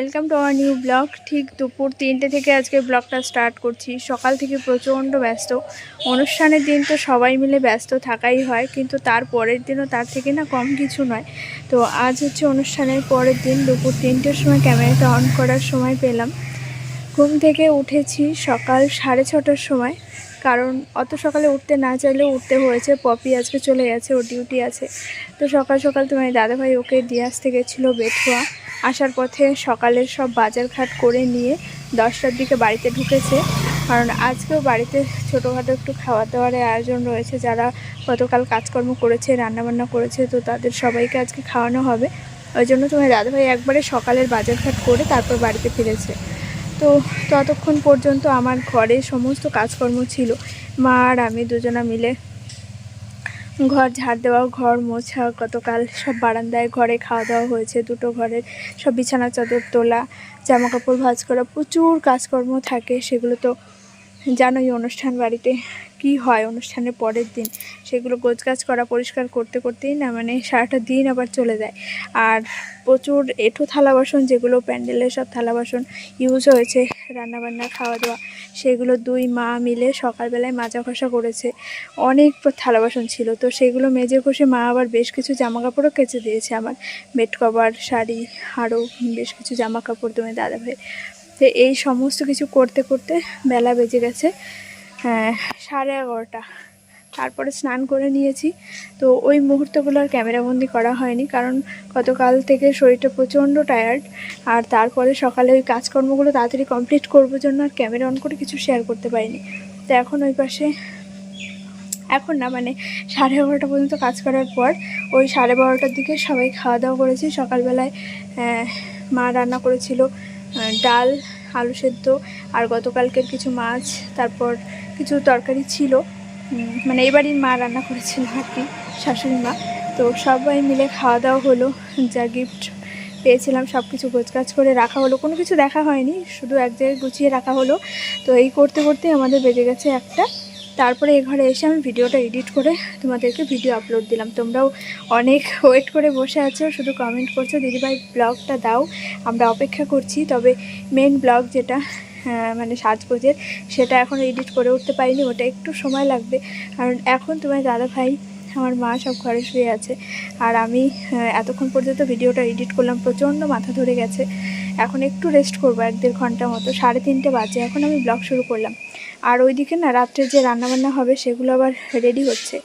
Welcome to our new blog ঠিক দুপুর তিনটে থেকে আজকে ব্লগটা স্টার্ট করছি। সকাল থেকে প্রচণ্ড ব্যস্ত। অনুষ্ঠানের দিন তো সবাই মিলে ব্যস্ত থাকাই হয়, কিন্তু তার পরের দিনও তার থেকে না কম কিছু নয়। তো আজ হচ্ছে অনুষ্ঠানের পরের দিন। দুপুর তিনটের সময় ক্যামেরাটা অন করার সময় পেলাম। ঘুম থেকে উঠেছি সকাল সাড়ে ছটার সময়। কারণ অত সকালে উঠতে না চাইলেও উঠতে হয়েছে। পপি আজকে চলে গেছে, ওর ডিউটি আছে। তো সকাল সকাল তোমার দাদাভাই ওকে দিয়ে আসতে গেছিল বেথুয়া আসার পথে সকালের সব বাজার ঘাট করে নিয়ে দশটার দিকে বাড়িতে ঢুকেছে। কারণ আজকেও বাড়িতে ছোটোখাটো একটু খাওয়া দাওয়ার আয়োজন রয়েছে। যারা গতকাল কাজকর্ম করেছে, রান্নাবান্না করেছে, তো তাদের সবাইকে আজকে খাওয়ানো হবে। ওই জন্য তোমার দাদাভাই একবারে সকালের বাজার ঘাট করে তারপর বাড়িতে ফিরেছে। তো ততক্ষণ পর্যন্ত আমার ঘরে সমস্ত কাজকর্ম ছিল। মা আর আমি দুজনা মিলে ঘর ঝাড় দেওয়া, ঘর মোছা, গতকাল সব বারান্দায় ঘরে খাওয়া দাওয়া হয়েছে, দুটো ঘরের সব বিছানা, চাদর, তোলা জামা কাপড় ভাজ করা, প্রচুর কাজকর্ম থাকে, সেগুলো তো জানোই অনুষ্ঠান বাড়িতে কি হয় অনুষ্ঠানের পরের দিন, সেগুলো গোছগাছ করা পরিষ্কার করতে করতেই না মানে সারাটা দিন আবার চলে যায়। আর প্রচুর এঁঠো থালা বাসন যেগুলো প্যান্ডেলের সব থালা বাসন ইউজ হয়েছে, রান্নাবান্না খাওয়া দাওয়া সেগুলো দুই মা মিলে সকালবেলায় মাজা ঘষা করেছে। অনেক থালা বাসন ছিল, তো সেগুলো মেজে ঘষে মা আবার বেশ কিছু জামা কাপড়ও কেচে দিয়েছে আমার। বেড কভার, শাড়ি আরও বেশ কিছু জামা কাপড় তুমি দাদা ভাই তো এই সমস্ত কিছু করতে করতে বেলা বেজে গেছে। সাড়ে এগারোটা। তারপরে স্নান করে নিয়েছি। তো ওই মুহূর্তগুলো আর ক্যামেরাবন্দি করা হয়নি কারণ গতকাল থেকে শরীরটা প্রচণ্ড টায়ার্ড আর তারপরে সকালে ওই কাজকর্মগুলো তাড়াতাড়ি কমপ্লিট করব জন্য আর ক্যামেরা অন করে কিছু শেয়ার করতে পারিনি। তো এখন ওই পাশে, এখন না মানে সাড়ে এগারোটা পর্যন্ত কাজ করার পর ওই সাড়ে বারোটার দিকে সবাই খাওয়া দাওয়া করেছি। সকালবেলায় মা রান্না করেছিল ডাল আলু সেদ্ধ, আর গতকালকের কিছু মাছ, তারপর কিছু তরকারি ছিল। মানে এবারই মা রান্না করেছিল আর কি, শাশুড়ি মা। তো সবাই মিলে খাওয়া দাওয়া হলো, যা গিফট পেয়েছিলাম সব কিছু গোছগাছ করে রাখা হলো। কোনো কিছু দেখা হয়নি, শুধু এক জায়গায় গুছিয়ে রাখা হলো। তো এই করতে করতে আমাদের বেজে গেছে একটা। তারপরে এ ঘরে এসে আমি ভিডিওটা এডিট করে তোমাদেরকে ভিডিও আপলোড দিলাম। তোমরাও অনেক ওয়েট করে বসে আছো, শুধু কমেন্ট করছ, দিদিভাই ব্লগটা দাও, আমরা অপেক্ষা করছি। তবে মেন ব্লগ যেটা মানে সাজগোজের, সেটা এখন এডিট করে উঠতে পারিনি, ওটা একটু সময় লাগবে। কারণ এখন তোমার দাদা ভাই আমার মা সব ঘরে শুয়ে আছে। আর আমি এতক্ষণ পর্যন্ত ভিডিওটা এডিট করলাম, প্রচণ্ড মাথা ধরে গেছে। এখন একটু রেস্ট করব, এক দেড় ঘণ্টা মতো, সাড়ে তিনটে বাজে, এখন আমি ব্লগ শুরু করলাম। আর ওইদিকে না রাত্রে যে রান্নাবান্না হবে সেগুলো আবার রেডি হচ্ছে।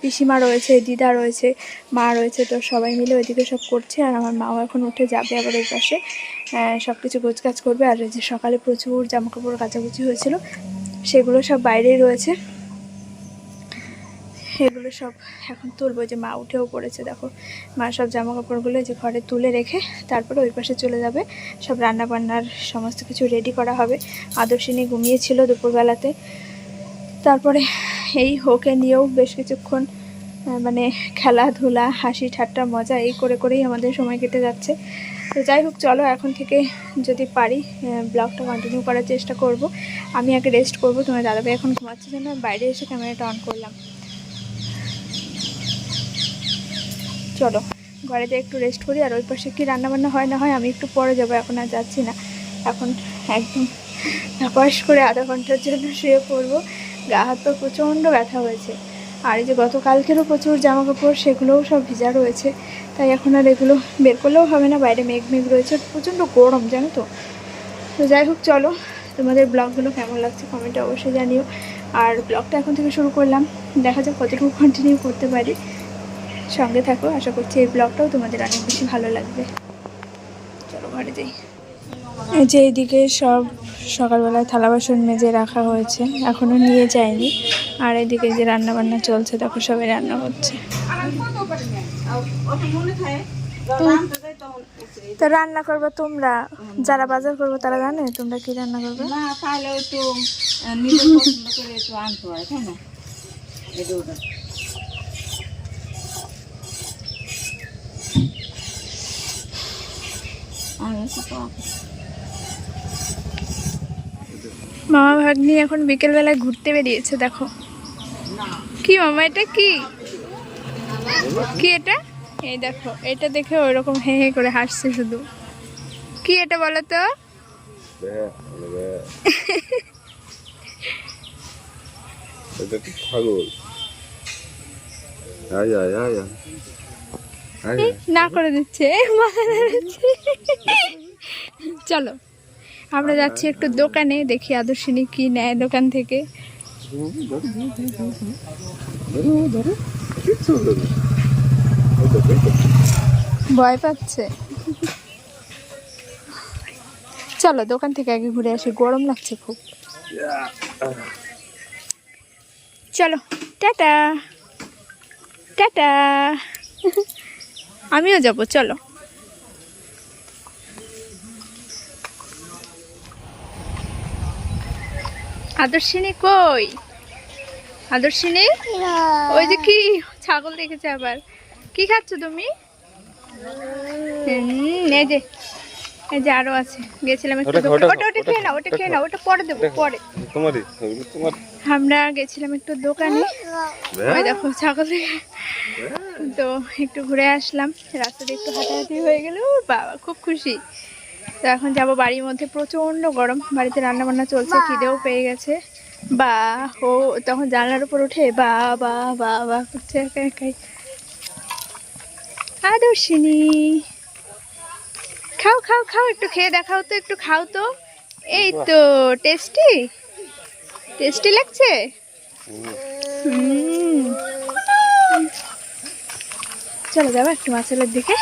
পিসিমা রয়েছে, দিদা রয়েছে, মা রয়েছে, তো সবাই মিলে ওইদিকে সব করছে আর আমার মাও এখন উঠে যাবে আবার ওই পাশে। সব কিছু গোছগাছ করবে আর যে সকালে প্রচুর জামাকাপড় কাচাকুচি হয়েছিল, সেগুলো সব বাইরেই রয়েছে। এগুলো সব এখন তুলবো। যে মা উঠেও পড়েছে, দেখো। মা সব জামা কাপড়গুলো যে ঘরে তুলে রেখে তারপরে ওই পাশে চলে যাবে। সব রান্না বান্নার সমস্ত কিছু রেডি করা হবে। আদর্শিনী ঘুমিয়েছিল দুপুরবেলাতে। তারপরে এই হোকে নিয়েও বেশ কিছুক্ষণ মানে খেলাধুলা, হাসি, ঠাট্টা, মজা এই করে করেই আমাদের সময় কেটে যাচ্ছে। তো যাই হোক, চলো এখন থেকে যদি পারি ব্লগটা কন্টিনিউ করার চেষ্টা করব। আমি আগে রেস্ট করব। তোমার দাদাভাই এখন ঘুমাচ্ছে আমি বাইরে এসে ক্যামেরাটা অন করলাম। চলো ঘরেতে একটু রেস্ট করি আর ওই পাশে কি রান্নাবান্না হয় না হয় আমি একটু পরে যাব, এখন আর যাচ্ছি না। এখন একদম নাপাস করে আধা ঘণ্টার জন্য শুয়ে পড়ব। গা হাত পা প্রচণ্ড ব্যথা হয়েছে। আর এই যে গতকালকেরও প্রচুর জামা কাপড় সেগুলোও সব ভিজা রয়েছে। তাই এখন আর এগুলো বের করলেও হবে না, বাইরে মেঘ মেঘ রয়েছে প্রচণ্ড গরম, জানো তো। তো যাই হোক, চলো তোমাদের ব্লগগুলো কেমন লাগছে কমেন্টে অবশ্যই জানিও। আর ব্লগটা এখন থেকে শুরু করলাম। দেখা যাক কতটুকু কন্টিনিউ করতে পারি। সঙ্গে থাকো, আশা করছি এই ব্লগটাও তোমাদের অনেক বেশি ভালো লাগবে। চলো ঘরে যাই। যে এইদিকে সব সকালবেলায় থালা বাসন মেজে রাখা হয়েছে এখনও নিয়ে যায়নি। আর এদিকে যে রান্না বান্না চলছে তখন সবাই রান্না করছে। তো রান্না করবে তোমরা? যারা বাজার করব তারা জানে? তোমরা কি রান্না করবে? না, তাহলে নিজের পছন্দ করে আনতে হয়, তাই না এটা ওটা আর হচ্ছে তো মামা ভাগ্নি এখন বিকেলবেলায় ঘুরতে বেরিয়েছে, দেখো। কি মামা, এটা কি? কি এটা? এই দেখো, এটা দেখে ওইরকম হে হে করে হাসছে শুধু। কি এটা বলো তো? ছাগল? আয় আয় আয়। না করে দিচ্ছে। চলো, আমরা যাচ্ছি একটু দোকানে, দেখি আদর্শিনী কি নেয় দোকান থেকে। ভয় পাচ্ছে। চলো, দোকান থেকে আগে ঘুরে আসি, গরম লাগছে খুব। চলো, টাটা। টাটা। আমিও যাব চলো। আদর্শিনী কই? আদর্শিনী? ওই যে কি ছাগল দেখেছে আবার। কি খাচ্ছ তুমি? এই যে এই যে আরও আছে। গেছিলাম একটু ওটা ওটা ওটা ওটা খেয়ে নাও ওটা খেয়ে নাও ওটা পরে দেবো পরে। তোমারই তোমার। আমরা গেছিলাম একটু দোকানে। ওই দেখো ছাগল দেখে। তো একটু ঘুরে আসলাম। রাস্তাতে একটু হাঁটাহাঁটি হয়ে গেল বাবা খুব খুশি। তো এখন যাব বাড়ির মধ্যে প্রচণ্ড গরম। বাড়িতে রান্না বান্না চলছে খিদেও পেয়ে গেছে। বা ও তখন জানলার উপর উঠে বা বা বা বা করছে একা একাই। আদর্শিনী খাও খাও খাও একটু খেয়ে দেখাও তো একটু খাও তো। এই তো টেস্টি? টেস্টি লাগছে? হুম। চলো যাব একটু মাছেলের দিকে।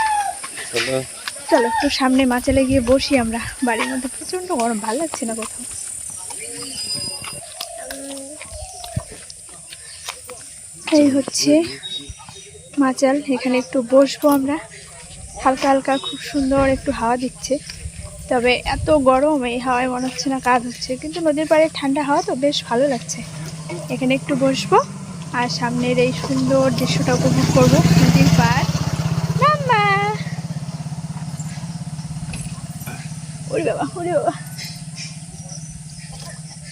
চলো। একটু সামনে মাছেলে গিয়ে বসি আমরা। বাড়ির মধ্যে প্রচণ্ড গরম ভালো লাগছে না কোথাও? এই হচ্ছে মাচাল এখানে একটু বসবো আমরা। হালকা হালকা খুব সুন্দর একটু হাওয়া দিচ্ছে। তবে এত গরম এই হাওয়ায় মনে হচ্ছে না কাজ হচ্ছে। কিন্তু নদীর পাড়ে ঠান্ডা হাওয়া তো বেশ ভালো লাগছে। এখানে একটু বসবো আর সামনের এই সুন্দর দৃশ্যটা উপভোগ করব নদীর পাড় মাম্মা ওরে বাবা ওরে বাবা।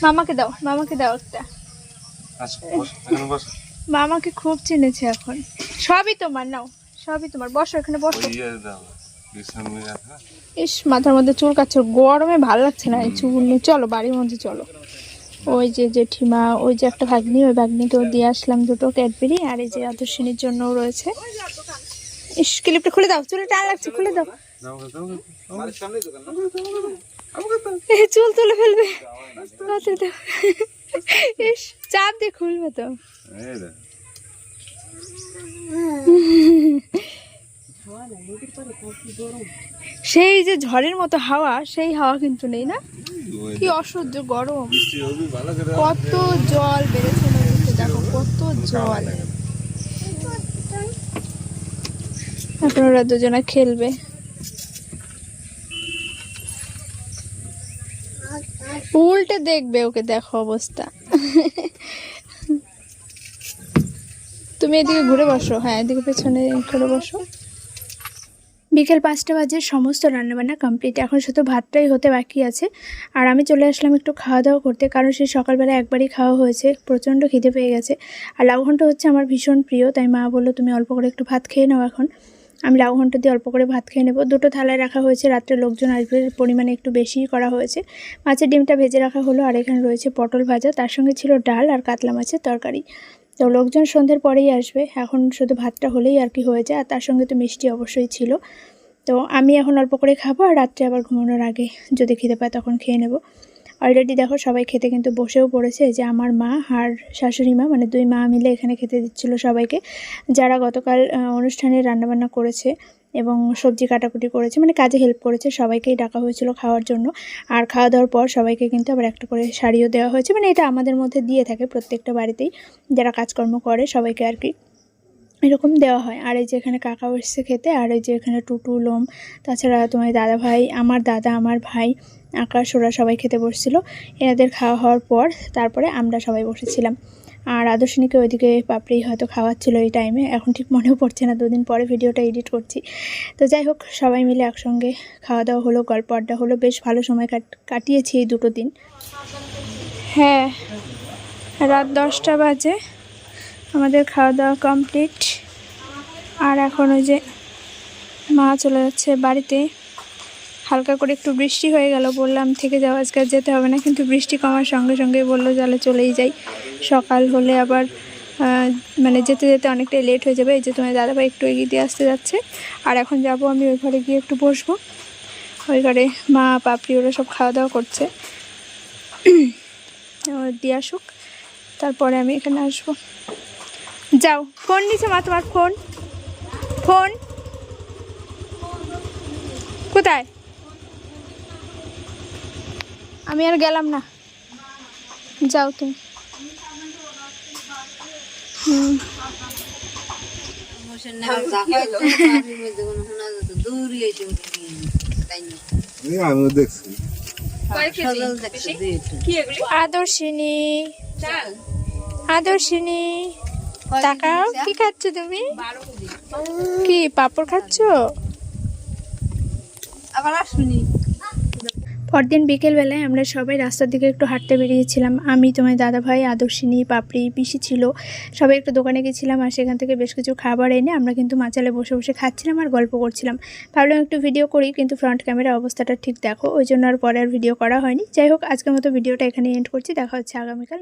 মামাকে দাও মামাকে দাও একটা। বসো মামাকে খুব চিনেছে এখন। সবই তোমার নাও সবই তোমার। বসো এখানে বসো। রাখা ইস মাথার মধ্যে চুল কাচ্ছে গরমে ভালো লাগছে না এই চুল নিয়ে। চলো বাড়ির মধ্যে চলো। ওই যে জেঠিমা ওই যে একটা ভাগ্নি ওই ভাগ্নিকেও দিয়ে আসলাম দুটো ক্যাডবেরি আর এই যে আদর্শিনীর জন্যও রয়েছে। ইস ক্লিপটা খুলে দাও চুলে টান লাগছে খুলে দাও। চুল তুলে ফেলবে। চাপ দিয়ে খুলবে তো। সেই যে ঝড়ের মতো হাওয়া সেই হাওয়া কিন্তু নেই না? কি অসহ্য গরম। কত জল বেড়েছে দেখো কত জল। আপনারা দুজনে খেলবে। উল্টে দেখবে, ওকে দেখো অবস্থা। তুমি এদিকে ঘুরে বসো। হ্যাঁ এদিকে পেছনে ঘুরে বসো। বিকেল পাঁচটা বাজে, সমস্ত রান্নাবান্না কমপ্লিট এখন শুধু ভাতটাই হতে বাকি আছে। আর আমি চলে আসলাম একটু খাওয়া দাওয়া করতে, কারণ সেই সকালবেলা একবারই খাওয়া হয়েছে। প্রচণ্ড খিদে পেয়ে গেছে। আর লাউ ঘন্ট হচ্ছে আমার ভীষণ প্রিয়, তাই মা বলল, তুমি অল্প করে একটু ভাত খেয়ে নাও এখন। আমি লাউ ঘন্ট দিয়ে অল্প করে ভাত খেয়ে নেব। দুটো থালায় রাখা হয়েছে, রাত্রে লোকজন আসবে, পরিমাণে একটু বেশিই করা হয়েছে। মাছের ডিমটা ভেজে রাখা হলো, আর এখানে রয়েছে পটল ভাজা, তার সঙ্গে ছিল ডাল আর কাতলা মাছের তরকারি। তো লোকজন সন্ধ্যের পরেই আসবে, এখন শুধু ভাতটা হলেই আর কি হয়ে যায়, আর তার সঙ্গে তো মিষ্টি অবশ্যই ছিল। তো আমি এখন অল্প করে খাব, আর রাত্রে আবার ঘুমানোর আগে যদি খিদে পায় তখন খেয়ে নেব। অলরেডি দেখো সবাই খেতে কিন্তু বসেও পড়েছে যে আমার মা আর শাশুড়ি মা মানে দুই মা মিলে এখানে খেতে দিচ্ছিল সবাইকে। যারা গতকাল অনুষ্ঠানে রান্নাবান্না করেছে এবং সবজি কাটাকুটি করেছে মানে কাজে হেল্প করেছে, সবাইকেই ডাকা হয়েছিল খাওয়ার জন্য। আর খাওয়া দাওয়ার পর সবাইকে কিন্তু আবার একটা করে শাড়িও দেওয়া হয়েছে মানে এটা আমাদের মধ্যে দিয়ে থাকে প্রত্যেকটা বাড়িতেই। যারা কাজকর্ম করে সবাইকে আর কি এরকম দেওয়া হয়। আর এই যে এখানে কাকাও এসছে খেতে, আর এই যে এখানে টুটু, লোম, তাছাড়া তোমার দাদা ভাই আমার দাদা, আমার ভাই আকাশ, ওরা সবাই খেতে বসছিল। এনাদের খাওয়া হওয়ার পর তারপরে আমরা সবাই বসেছিলাম। আর আদর্শনীকে ওইদিকে পাপড়ি হয়তো খাওয়াচ্ছিল এই টাইমে এখন ঠিক মনেও পড়ছে না, দুদিন পরে ভিডিওটা এডিট করছি। তো যাই হোক, সবাই মিলে একসঙ্গে খাওয়া দাওয়া হলো, গল্প আড্ডা হলো। বেশ ভালো সময় কাট- কাটিয়েছি এই দুটো দিন। হ্যাঁ রাত দশটা বাজে। আমাদের খাওয়া দাওয়া কমপ্লিট আর এখন ওই যে মা চলে যাচ্ছে বাড়িতে। হালকা করে একটু বৃষ্টি হয়ে গেল, বললাম থেকে যাও, আজকে যেতে হবে না। কিন্তু বৃষ্টি কমার সঙ্গে সঙ্গে বলল, জালে চলেই যাই। সকাল হলে আবার মানে যেতে যেতে অনেকটাই লেট হয়ে যাবে। এই যে তোমার দাদাভাই একটু এগিয়ে দিয়ে আসতে যাচ্ছে। আর এখন যাব আমি ওই ঘরে গিয়ে একটু বসবো। ওই ঘরে মা পাপড়ি ওরা সব খাওয়া দাওয়া করছে দিয়ে আসুক। তারপরে আমি এখানে আসব। যাও, ফোন নিছে মা তোমার, ফোন। ফোন। কোথায়? আমি আর গেলাম না। যাও তুমি। হুম। আদর্শিনী। আদর্শিনী তাকাও কি খাচ্ছ তুমি? কি পাপড় খাচ্ছ? আবার আসুনি। পরদিন বিকেলবেলায় আমরা সবাই রাস্তার দিকে একটু হাঁটতে বেরিয়েছিলাম। আমি, তোমার দাদাভাই, আদর্শিনী, পাপড়ি, পিসি ছিল। সবাই একটু দোকানে গেছিলাম আর সেখান থেকে বেশ কিছু খাবার এনে আমরা কিন্তু মাচালে বসে বসে খাচ্ছিলাম আর গল্প করছিলাম। ভাবলাম একটু ভিডিও করি, কিন্তু ফ্রন্ট ক্যামেরা অবস্থাটা ঠিক দেখো। ওই জন্য আর পরে আর ভিডিও করা হয়নি। যাই হোক, আজকের মতো ভিডিওটা এখানে এন্ড করছি। দেখা হচ্ছে আগামীকাল।